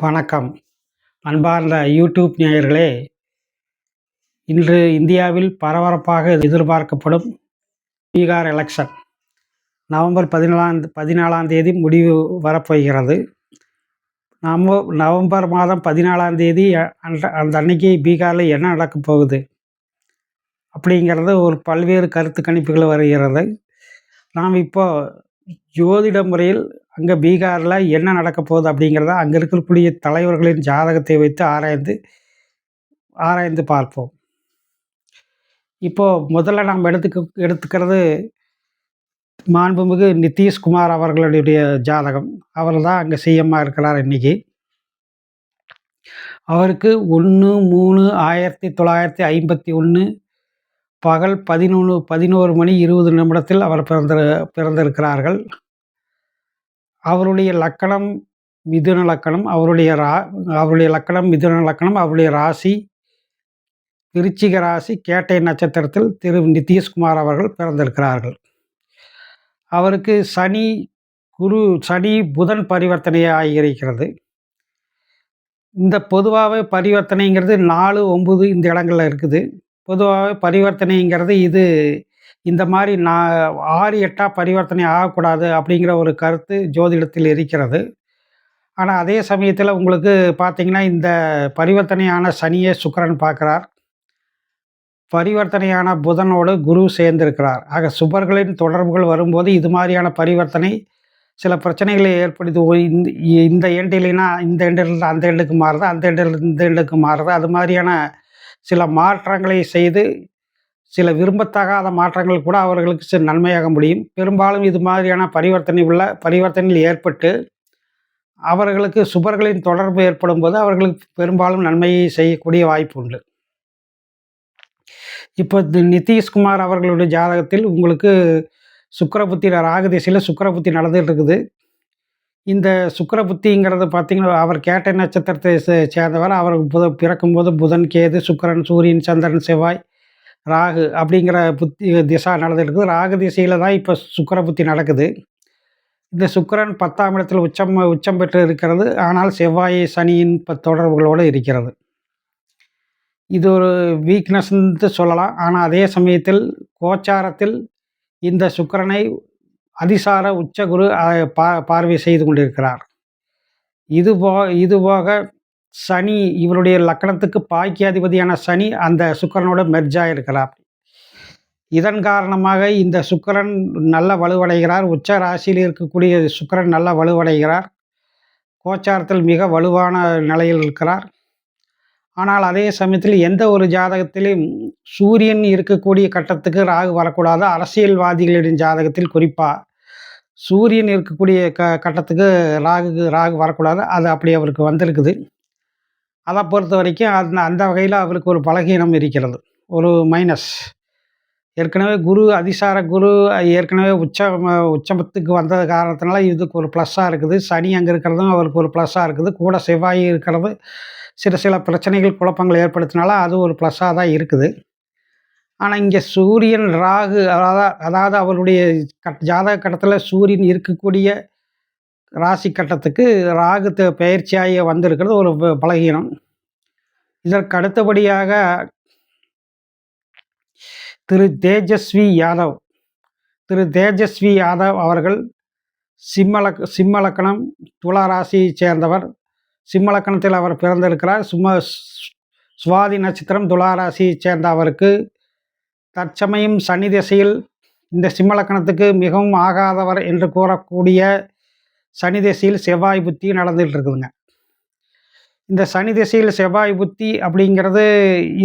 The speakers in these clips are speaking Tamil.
வணக்கம். அன்பார்ந்த யூடியூப் நேயர்களே இன்று இந்தியாவில் பரபரப்பாக எதிர்பார்க்கப்படும் பீகார் எலெக்ஷன் நவம்பர் பதினாலாம் பதினாலாம் தேதி முடிவு வரப்போகிறது. நம்ம நவம்பர் மாதம் பதினாலாம் தேதி அந்த அந்த அன்னைக்கு பீகாரில் என்ன நடக்கப் போகுது? அப்படிங்கிறது ஒரு பல்வேறு கருத்து கணிப்புகள் வருகிறது. நாம் இப்போ ஜோதிட முறையில் அங்கே பீகாரில் என்ன நடக்க போகுது அப்படிங்கிறத அங்கே இருக்கக்கூடிய தலைவர்களின் ஜாதகத்தை வைத்து ஆராய்ந்து ஆராய்ந்து பார்ப்போம். இப்போது முதல்ல நாம் எடுத்துக்க எடுத்துக்கிறது மாண்புமிகு நிதிஷ்குமார் அவர்களுடைய ஜாதகம். அவர் தான் அங்கே சிஎம்மாக இருக்கிறார் இன்றைக்கி அவருக்கு ஒன்று மூணு ஆயிரத்தி தொள்ளாயிரத்தி ஐம்பத்தி ஒன்று பகல் பதினொன்று பதினோரு மணி இருபது நிமிடத்தில் அவர் பிறந்த பிறந்திருக்கிறார்கள். அவருடைய லக்கணம் மிதுன லக்கணம் அவருடைய ரா அவருடைய லக்கணம் மிதுன லக்கணம் அவருடைய ராசி விருச்சிக ராசி கேட்டை நட்சத்திரத்தில் திரு நிதிஷ்குமார் அவர்கள் பிறந்திருக்கிறார்கள். அவருக்கு சனி குரு சனி புதன் பரிவர்த்தனையாக ஆகியிருக்கிறது இந்த பொதுவாகவே பரிவர்த்தனைங்கிறது நாலு ஒம்பது இந்த இடங்களில் இருக்குது. பொதுவாகவே பரிவர்த்தனைங்கிறது இது இந்த மாதிரி நான் ஆறு எட்டாக பரிவர்த்தனை ஆகக்கூடாது அப்படிங்கிற ஒரு கருத்து ஜோதிடத்தில் இருக்கிறது. ஆனால் அதே சமயத்தில் உங்களுக்கு பார்த்தீங்கன்னா இந்த பரிவர்த்தனையான சனியை சுக்கரன் பார்க்குறார் பரிவர்த்தனையான புதனோடு குரு சேர்ந்திருக்கிறார். ஆக சுபர்களின் தொடர்புகள் வரும்போது இது மாதிரியான பரிவர்த்தனை சில பிரச்சனைகளை ஏற்படுத்தி இந்த இந்த எண்டிலினா இந்த எண்டிலிருந்து அந்த எண்டுக்கு மாறுது அந்த எண்டில் இந்த எண்டுக்கு மாறுது அது மாதிரியான சில மாற்றங்களை செய்து சில விரும்பத்தகாத மாற்றங்கள் கூட அவர்களுக்கு சில நன்மையாக முடியும். பெரும்பாலும் இது மாதிரியான பரிவர்த்தனை உள்ள பரிவர்த்தனையில் ஏற்பட்டு அவர்களுக்கு சுபர்களின் தொடர்பு ஏற்படும் போது அவர்களுக்கு பெரும்பாலும் நன்மையை செய்யக்கூடிய வாய்ப்பு உண்டு. இப்போ நிதிஷ்குமார் அவர்களுடைய ஜாதகத்தில் உங்களுக்கு சுக்கரபுத்தி ராகதிசையில் சுக்கரபுத்தி நடந்துகிட்டு இருக்குது இந்த சுக்கரபுத்திங்கிறது பார்த்திங்கன்னா அவர் கேட்ட நட்சத்திரத்தை சேர்ந்தவர். அவர் புத பிறக்கும்போது புதன் கேது சுக்கரன் சூரியன் சந்திரன் செவ்வாய் ராகு அப்படிங்கிற புத்தி திசா நடந்துருக்குது ராகு திசையில் தான் இப்போ சுக்கர புத்தி நடக்குது. இந்த சுக்கரன் பத்தாம் இடத்தில் உச்சம் உச்சம் பெற்று இருக்கிறது. ஆனால் செவ்வாய் சனியின் தொடர்புகளோடு இருக்கிறது. இது ஒரு வீக்னஸ்ன்னு சொல்லலாம். ஆனால் அதே சமயத்தில் கோச்சாரத்தில் இந்த சுக்கரனை அதிசார உச்சகுரு பா பார்வை செய்து கொண்டிருக்கிறார். இது போ இது போக சனி இவருடைய லக்கணத்துக்கு பாக்கியாதிபதியான சனி அந்த சுக்கரனோட மெர்ஜாக இருக்கிறார் இதன் காரணமாக இந்த சுக்கரன் நல்ல வலுவடைகிறார். உச்ச ராசியில் இருக்கக்கூடிய சுக்கரன் நல்ல வலுவடைகிறார். கோச்சாரத்தில் மிக வலுவான நிலையில் இருக்கிறார். ஆனால் அதே சமயத்தில் எந்த ஒரு ஜாதகத்திலும் சூரியன் இருக்கக்கூடிய கட்டத்துக்கு ராகு வரக்கூடாது. அரசியல்வாதிகளின் ஜாதகத்தில் குறிப்பாக சூரியன் இருக்கக்கூடிய க கட்டத்துக்கு ராகு ராகு வரக்கூடாது. அது அப்படி அவருக்கு வந்திருக்குது. அதை பொறுத்த வரைக்கும் அந்த அந்த வகையில் அவருக்கு ஒரு பலகீனம் இருக்கிறது. ஒரு மைனஸ் ஏற்கனவே குரு அதிசார குரு ஏற்கனவே உச்ச உச்சமத்துக்கு வந்தது காரணத்தினால இதுக்கு ஒரு ப்ளஸ்ஸாக இருக்குது. சனி அங்கே இருக்கிறதும் அவருக்கு ஒரு ப்ளஸ்ஸாக இருக்குது. கூட செவ்வாய் இருக்கிறது. சில சில பிரச்சனைகள் குழப்பங்கள் ஏற்படுத்தினால அது ஒரு ப்ளஸ்ஸாக தான் இருக்குது. ஆனால் இங்கே சூரியன் ராகு அதாவது அதாவது அவருடைய கட் ஜாதக கட்டத்தில் சூரியன் இருக்கக்கூடிய ராசி கட்டத்துக்கு ராகு பயிற்சியாகி வந்திருக்கிறது ஒரு பலகீனம். இதற்கு அடுத்தபடியாக திரு தேஜஸ்வி யாதவ். திரு தேஜஸ்வி யாதவ் அவர்கள் சிம்மலக் சிம்மலக்கணம் துலா ராசியை சேர்ந்தவர். சிம்மலக்கணத்தில் அவர் பிறந்திருக்கிறார். சும்மா சுவாதி நட்சத்திரம் துலா ராசியை சேர்ந்த அவருக்கு தற்சமயம் சனி திசையில் இந்த சிம்மலக்கணத்துக்கு மிகவும் ஆகாதவர் என்று கூறக்கூடிய சனி திசையில் செவ்வாய் புத்தி நடந்துகிட்டு இருக்குதுங்க. இந்த சனி திசையில் செவ்வாய் புத்தி அப்படிங்கிறது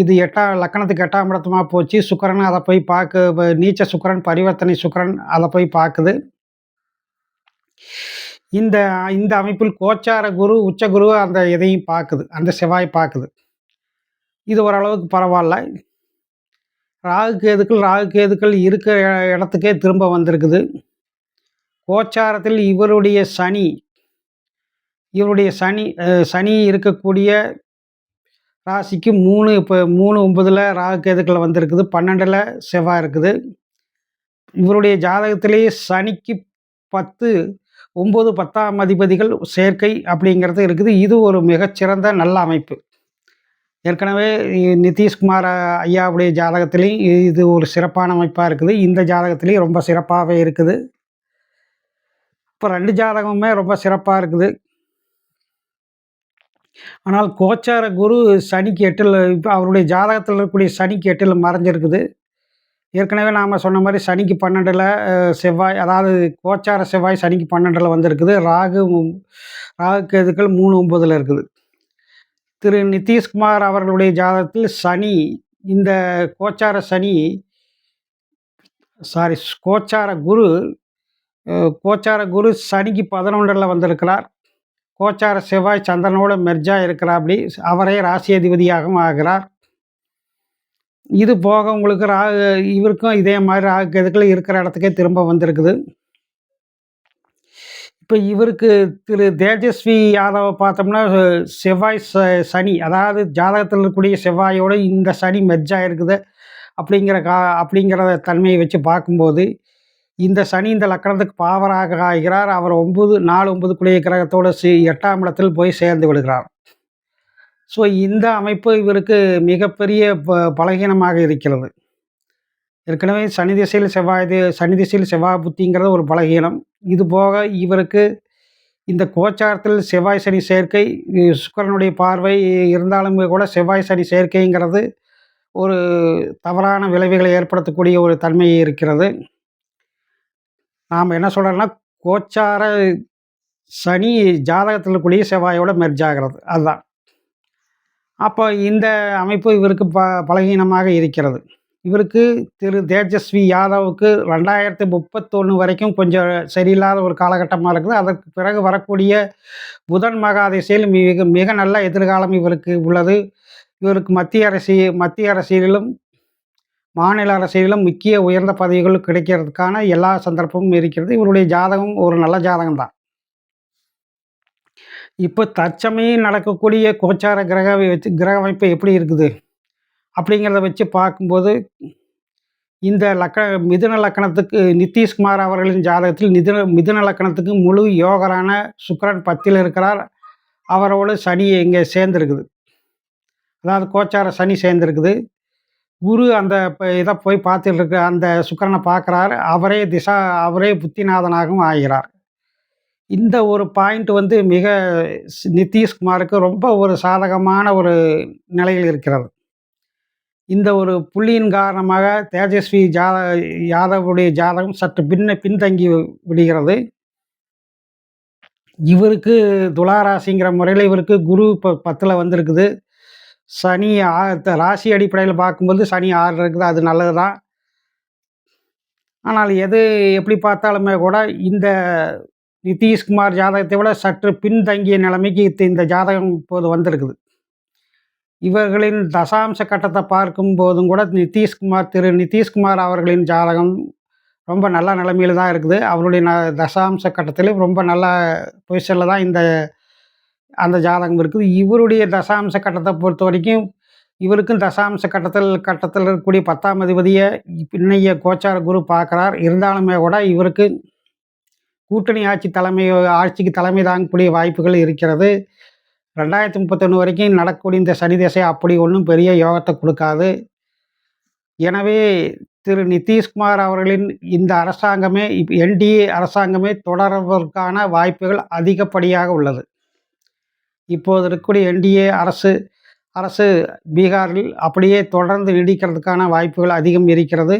இது எட்டாம் லக்கணத்துக்கு எட்டாம் இடத்துமா போச்சு. சுக்கரன் அதை போய் பார்க்க நீச்ச சுக்கரன் பரிவர்த்தனை சுக்கரன் அதை போய் பார்க்குது இந்த இந்த அமைப்பில் கோச்சார குரு உச்ச குரு அந்த இதையும் பார்க்குது அந்த செவ்வாய் பார்க்குது இது ஓரளவுக்கு பரவாயில்ல. ராகு கேதுக்கள் ராகு கேதுக்கள் இருக்கிற இடத்துக்கே திரும்ப வந்திருக்குது. கோச்சாரத்தில் இவருடைய சனி இவருடைய சனி சனி இருக்கக்கூடிய ராசிக்கு மூணு இப்போ மூணு ஒன்பதில் ராகு கேதுக்கள் வந்திருக்குது. பன்னெண்டில் செவ்வாய் இருக்குது. இவருடைய ஜாதகத்திலேயே சனிக்கு பத்து ஒம்பது பத்தாம் அதிபதிகள் சேர்க்கை அப்படிங்கிறது இருக்குது. இது ஒரு மிகச்சிறந்த நல்ல அமைப்பு. ஏற்கனவே நிதிஷ்குமார் ஐயாவுடைய ஜாதகத்திலையும் இது ஒரு சிறப்பான அமைப்பாக இருக்குது. இந்த ஜாதகத்திலையும் ரொம்ப சிறப்பாகவே இருக்குது. இப்போ ரெண்டு ஜாதகமுமே ரொம்ப சிறப்பாக இருக்குது. ஆனால் கோச்சார குரு சனிக்கு எட்டில் இப்போ அவருடைய ஜாதகத்தில் இருக்கக்கூடிய சனிக்கு எட்டில் மறைஞ்சிருக்குது. ஏற்கனவே நாம் சொன்ன மாதிரி சனிக்கு பன்னெண்டில் செவ்வாய் அதாவது கோச்சார செவ்வாய் சனிக்கு பன்னெண்டில் வந்திருக்குது. ராகு ராகு கேதுக்கள் மூணு ஒம்பதில் இருக்குது. திரு நிதிஷ்குமார் அவர்களுடைய ஜாதகத்தில் சனி இந்த கோச்சார சனி சாரி கோச்சார குரு கோச்சார குரு சனிக்கு பதினொன்றில் வந்திருக்கிறார். கோச்சார செவ்வாய் சந்திரனோட மெர்ஜா இருக்கிறாப்படி அவரே ராசி அதிபதியாகவும் ஆகிறார். இது போக உங்களுக்கு ரா இவருக்கும் இதே மாதிரி ராகு கேதுக்கள் இருக்கிற இடத்துக்கே திரும்ப வந்திருக்குது. இப்போ இவருக்கு திரு தேஜஸ்வி யாதவை பார்த்தோம்னா செவ்வாய் ச சனி அதாவது ஜாதகத்தில் இருக்கக்கூடிய செவ்வாயோடு இந்த சனி மெர்ஜாக இருக்குது. அப்படிங்கிற கா அப்படிங்கிற தன்மையை வச்சு பார்க்கும்போது இந்த சனி இந்த லக்கணத்துக்கு பாவராக ஆகிறார். அவர் ஒம்பது நாலு ஒன்பது கிரகத்தோடு சி எட்டாம் இடத்தில் போய் சேர்ந்து விடுகிறார். ஸோ இந்த அமைப்பு இவருக்கு மிகப்பெரிய ப பலகீனமாக இருக்கிறது. ஏற்கனவே சனி திசையில் செவ்வாய் சனி திசையில் செவ்வாய் புத்திங்கிறது ஒரு பலகீனம். இது போக இவருக்கு இந்த கோச்சாரத்தில் செவ்வாய் சனி சேர்க்கை சுக்கரனுடைய பார்வை இருந்தாலும் கூட செவ்வாய் சனி சேர்க்கைங்கிறது ஒரு தவறான விளைவுகளை ஏற்படுத்தக்கூடிய ஒரு தன்மையை இருக்கிறது. நாம் என்ன சொல்கிறோன்னா கோச்சார சனி ஜாதகத்தில் இருக்கக்கூடிய செவ்வாயோட மெர்ஜ் ஆகிறது. அதுதான். அப்போ இந்த அமைப்பு இவருக்கு ப பலகீனமாக இருக்கிறது. இவருக்கு திரு தேஜஸ்வி யாதவுக்கு ரெண்டாயிரத்தி முப்பத்தொன்று வரைக்கும் கொஞ்சம் சரியில்லாத ஒரு காலகட்டமாக இருக்குது. அதற்கு பிறகு வரக்கூடிய புதன் மகாதிசையில் மிக மிக நல்ல எதிர்காலம் இவருக்கு உள்ளது. இவருக்கு மத்திய அரசு மத்திய அரசியலிலும் மாநில அரசியலிலும் முக்கிய உயர்ந்த பதவிகள் கிடைக்கிறதுக்கான எல்லா சந்தர்ப்பமும் இருக்கிறது. இவருடைய ஜாதகம் ஒரு நல்ல ஜாதகம் தான் இப்போ தற்சமயம் நடக்கக்கூடிய கோச்சார கிரக வச்சு கிரக அமைப்பு எப்படி இருக்குது? அப்படிங்கிறத வச்சு பார்க்கும்போது இந்த லக்க மிதுன லக்கணத்துக்கு நிதிஷ்குமார் அவர்களின் ஜாதகத்தில் நிதுன மிதுன லக்கணத்துக்கு முழு யோகரான சுக்கரன் பத்தில் இருக்கிறார். அவரோடு சனி இங்கே சேர்ந்துருக்குது. அதாவது கோச்சார சனி சேர்ந்துருக்குது. குரு அந்த இதை போய் பார்த்துட்டு இருக்க அந்த சுக்கரனை பார்க்குறாரு. அவரே திசா அவரே புத்திநாதனாகவும் ஆகிறார். இந்த ஒரு பாயிண்ட் வந்து மிக நிதிஷ்குமாருக்கு ரொம்ப ஒரு சாதகமான ஒரு நிலையில் இருக்கிறது. இந்த ஒரு புள்ளியின் காரணமாக தேஜஸ்வி ஜாத யாதவுடைய ஜாதகம் சற்று பின்ன பின்தங்கி விடுகிறது. இவருக்கு துளாராசிங்கிற முறையில் இவருக்கு குரு இப்போ பத்தில் வந்திருக்குது. சனி ராசி அடிப்படையில் பார்க்கும்போது சனி ஆறு இருக்குது அது நல்லது தான் ஆனால் எது எப்படி பார்த்தாலுமே கூட இந்த நிதிஷ்குமார் ஜாதகத்தை விட சற்று பின்தங்கிய நிலைமைக்கு இந்த ஜாதகம் இப்போது வந்திருக்குது. இவர்களின் தசாம்ச கட்டத்தை பார்க்கும் போதும் கூட நிதிஷ்குமார் திரு நிதிஷ்குமார் அவர்களின் ஜாதகம் ரொம்ப நல்ல நிலைமையில் தான் இருக்குது. அவருடைய ந தசாம்ச கட்டத்திலும் ரொம்ப நல்ல பொசிஷனில் தான் இந்த அந்த ஜாதகம் இருக்குது. இவருடைய தசாம்ச கட்டத்தை பொறுத்த வரைக்கும் இவருக்கும் தசாம்ச கட்டத்தில் கட்டத்தில் இருக்கக்கூடிய பத்தாம் அதிபதியை இன்னைய கோச்சார குரு பார்க்குறார். இருந்தாலுமே கூட இவருக்கு கூட்டணி ஆட்சி தலைமை ஆட்சிக்கு தலைமை தாங்கக்கூடிய வாய்ப்புகள் இருக்கிறது. ரெண்டாயிரத்தி முப்பத்தொன்று வரைக்கும் நடக்கக்கூடிய இந்த சனி திசை அப்படி ஒன்றும் பெரிய யோகத்தை கொடுக்காது. எனவே திரு நிதிஷ்குமார் அவர்களின் இந்த அரசாங்கமே இப் என்டிஏ அரசாங்கமே தொடர்வதற்கான வாய்ப்புகள் அதிகப்படியாக உள்ளது. இப்போது இருக்கக்கூடிய என்டிஏ அரசு அரசு பீகாரில் அப்படியே தொடர்ந்து நீடிக்கிறதுக்கான வாய்ப்புகள் அதிகம் இருக்கிறது.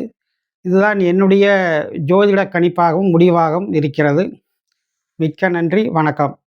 இதுதான் என்னுடைய ஜோதிட கணிப்பாகவும் முடிவாகவும் இருக்கிறது. மிக்க நன்றி. வணக்கம்.